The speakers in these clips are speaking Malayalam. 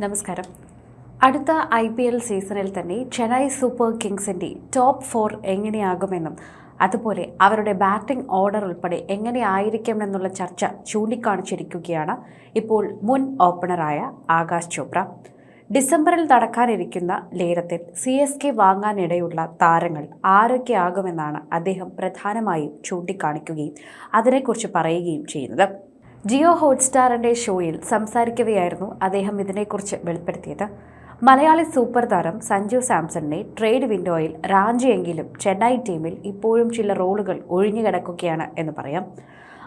നമസ്കാരം. അടുത്ത ഐ പി എൽ സീസണിൽ തന്നെ ചെന്നൈ സൂപ്പർ കിങ്സിന്റെ ടോപ്പ് ഫോർ എങ്ങനെയാകുമെന്നും അതുപോലെ അവരുടെ ബാറ്റിംഗ് ഓർഡർ ഉൾപ്പെടെ എങ്ങനെയായിരിക്കുമെന്നുള്ള ചർച്ച ചൂണ്ടിക്കാണിച്ചിരിക്കുകയാണ് ഇപ്പോൾ മുൻ ഓപ്പണറായ ആകാശ് ചോപ്ര. ഡിസംബറിൽ നടക്കാനിരിക്കുന്ന ലേലത്തിൽ സി എസ് കെ വാങ്ങാനിടയുള്ള താരങ്ങൾ ആരൊക്കെയാകുമെന്നാണ് അദ്ദേഹം പ്രധാനമായും ചൂണ്ടിക്കാണിക്കുകയും അതിനെക്കുറിച്ച് പറയുകയും ചെയ്യുന്നത്. ജിയോ ഹോട്ട്സ്റ്റാറിന്റെ ഷോയിൽ സംസാരിക്കവെയായിരുന്നു അദ്ദേഹം ഇതിനെക്കുറിച്ച് വെളിപ്പെടുത്തിയത്. മലയാളി സൂപ്പർ താരം സഞ്ജു സാംസണിനെ ട്രേഡ് വിൻഡോയിൽ റാഞ്ചിയെങ്കിലും ചെന്നൈ ടീമിൽ ഇപ്പോഴും ചില റോളുകൾ ഒഴിഞ്ഞുകിടക്കുകയാണ് എന്ന് പറയാം.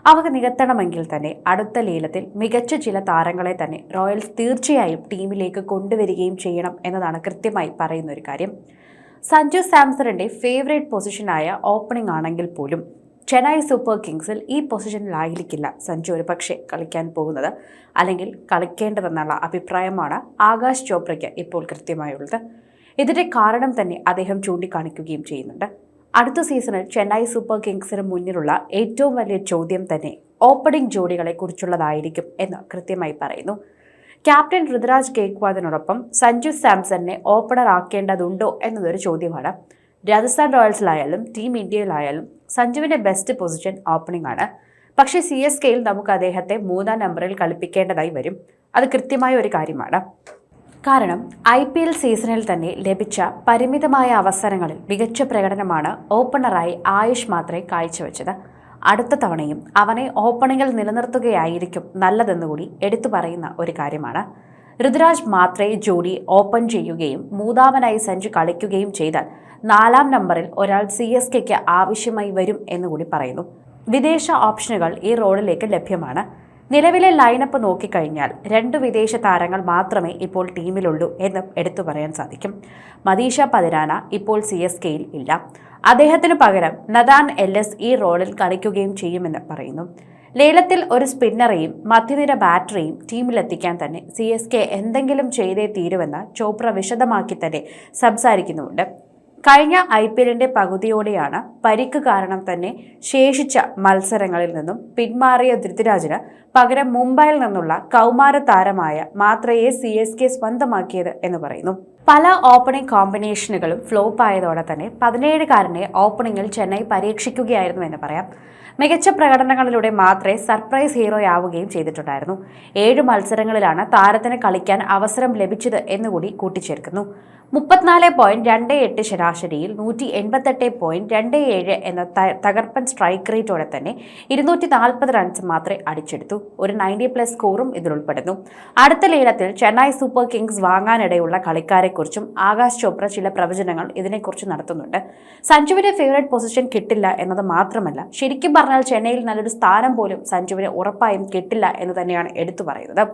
അവ നികത്തണമെങ്കിൽ തന്നെ അടുത്ത ലീലത്തിൽ മികച്ച ചില താരങ്ങളെ തന്നെ റോയൽസ് തീർച്ചയായും ടീമിലേക്ക് കൊണ്ടുവരികയും ചെയ്യണം എന്നതാണ് കൃത്യമായി പറയുന്ന ഒരു കാര്യം. സഞ്ജു സാംസണിന്റെ ഫേവറേറ്റ് പൊസിഷനായ ഓപ്പണിംഗ് ആണെങ്കിൽ പോലും ചെന്നൈ സൂപ്പർ കിങ്സിൽ ഈ പൊസിഷനിലായിരിക്കില്ല സഞ്ജു ഒരു പക്ഷേ കളിക്കാൻ പോകുന്നത്. അല്ലെങ്കിൽ കളിക്കേണ്ടതെന്നുള്ള അഭിപ്രായമാണ് ആകാശ് ചോപ്രയ്ക്ക് ഇപ്പോൾ കൃത്യമായുള്ളത്. ഇതിന്റെ കാരണം തന്നെ അദ്ദേഹം ചൂണ്ടിക്കാണിക്കുകയും ചെയ്യുന്നുണ്ട്. അടുത്ത സീസണിൽ ചെന്നൈ സൂപ്പർ കിങ്സിന് മുന്നിലുള്ള ഏറ്റവും വലിയ ചോദ്യം തന്നെ ഓപ്പണിംഗ് ജോഡികളെ കുറിച്ചുള്ളതായിരിക്കും എന്ന് കൃത്യമായി പറയുന്നു. ക്യാപ്റ്റൻ ഋതുരാജ് കേക്വാദിനോടൊപ്പം സഞ്ജു സാംസണിനെ ഓപ്പണർ ആക്കേണ്ടതുണ്ടോ എന്നതൊരു ചോദ്യമാണ്. രാജസ്ഥാൻ റോയൽസിലായാലും ടീം ഇന്ത്യയിലായാലും സഞ്ജുവിന്റെ ബെസ്റ്റ് പൊസിഷൻ ഓപ്പണിംഗ് ആണ്. പക്ഷേ സി എസ് കെയിൽ നമുക്ക് അദ്ദേഹത്തെ മൂന്നാം നമ്പറിൽ കളിപ്പിക്കേണ്ടതായി വരും. അത് കൃത്യമായ ഒരു കാര്യമാണ്. കാരണം ഐ പി എൽ സീസണിൽ തന്നെ ലഭിച്ച പരിമിതമായ അവസരങ്ങളിൽ മികച്ച പ്രകടനമാണ് ഓപ്പണറായി ആയുഷ് മാത്രേ കാഴ്ചവെച്ചത്. അടുത്ത തവണയും അവനെ ഓപ്പണിങ്ങിൽ നിലനിർത്തുകയായിരിക്കും നല്ലതെന്നുകൂടി എടുത്തു പറയുന്ന ഒരു കാര്യമാണ്. ഋതുരാജ് മാത്രേ ജോഡി ഓപ്പൺ ചെയ്യുകയും മൂന്നാമനായി സഞ്ജു കളിക്കുകയും ചെയ്താൽ നാലാം നമ്പറിൽ ഒരാൾ സി എസ് കെക്ക് ആവശ്യമായി വരും എന്നുകൂടി പറയുന്നു. വിദേശ ഓപ്ഷനുകൾ ഈ റോളിലേക്ക് ലഭ്യമാണ്. നിലവിലെ ലൈനപ്പ് നോക്കിക്കഴിഞ്ഞാൽ രണ്ട് വിദേശ താരങ്ങൾ മാത്രമേ ഇപ്പോൾ ടീമിലുള്ളൂ എന്ന് എടുത്തു പറയാൻ സാധിക്കും. മദീഷ പതിരാന ഇപ്പോൾ സി എസ് കെയിൽ ഇല്ല. അദ്ദേഹത്തിന് പകരം നദാൻ എൽ എസ് ഈ റോളിൽ കളിക്കുകയും ചെയ്യുമെന്ന് പറയുന്നു. ലേലത്തിൽ ഒരു സ്പിന്നറെയും മധ്യനിര ബാറ്ററിയും ടീമിലെത്തിക്കാൻ തന്നെ സി എസ് കെ എന്തെങ്കിലും ചെയ്തേ തീരുമെന്ന് ചോപ്ര വിശദമാക്കി തന്നെ സംസാരിക്കുന്നുമുണ്ട്. കഴിഞ്ഞ ഐ പി എല്ലിന്റെ പകുതിയോടെയാണ് പരിക്ക് കാരണം തന്നെ ശേഷിച്ച മത്സരങ്ങളിൽ നിന്നും പിന്മാറിയ ധൃതിരാജിന് പകരം മുംബൈയിൽ നിന്നുള്ള കൗമാര താരമായ മാത്രയെ സി എസ് കെ സ്വന്തമാക്കിയത് എന്ന് പറയുന്നു. പല ഓപ്പണിംഗ് കോമ്പിനേഷനുകളും ഫ്ലോപ്പ് ആയതോടെ തന്നെ പതിനേഴുകാരനെ ഓപ്പണിംഗിൽ ചെന്നൈ പരീക്ഷിക്കുകയായിരുന്നു എന്ന് പറയാം. മികച്ച പ്രകടനങ്ങളിലൂടെ മാത്രമേ സർപ്രൈസ് ഹീറോയാവുകയും ചെയ്തിട്ടുണ്ടായിരുന്നു. ഏഴ് മത്സരങ്ങളിലാണ് താരത്തിന് കളിക്കാൻ അവസരം ലഭിച്ചത് എന്നുകൂടി കൂട്ടിച്ചേർക്കുന്നു. മുപ്പത്തിനാല് പോയിന്റ് രണ്ട് എട്ട് ശരാശരിയിൽ നൂറ്റി എൺപത്തെട്ട് പോയിന്റ് രണ്ട് ഏഴ് എന്ന തകർപ്പൻ സ്ട്രൈക്ക് റേറ്റോടെ തന്നെ ഇരുന്നൂറ്റി നാൽപ്പത് റൺസ് മാത്രമേ അടിച്ചെടുത്തു. ഒരു നയന്റി പ്ലസ് സ്കോറും ഇതിലുൾപ്പെടുന്നു. അടുത്ത ലേലത്തിൽ ചെന്നൈ സൂപ്പർ കിങ്സ് വാങ്ങാനിടയുള്ള കളിക്കാരെക്കുറിച്ചും ആകാശ് ചോപ്ര ചില പ്രവചനങ്ങൾ ഇതിനെക്കുറിച്ച് നടത്തുന്നുണ്ട്. സഞ്ജുവിന്റെ ഫേവറേറ്റ് പൊസിഷൻ കിട്ടില്ല എന്നത് മാത്രമല്ല ശരിക്കും പറഞ്ഞാൽ ചെന്നൈയിൽ നല്ലൊരു സ്ഥാനം പോലും സഞ്ജുവിന് ഉറപ്പായും കിട്ടില്ല എന്ന് തന്നെയാണ് എടുത്തു പറയുന്നത്.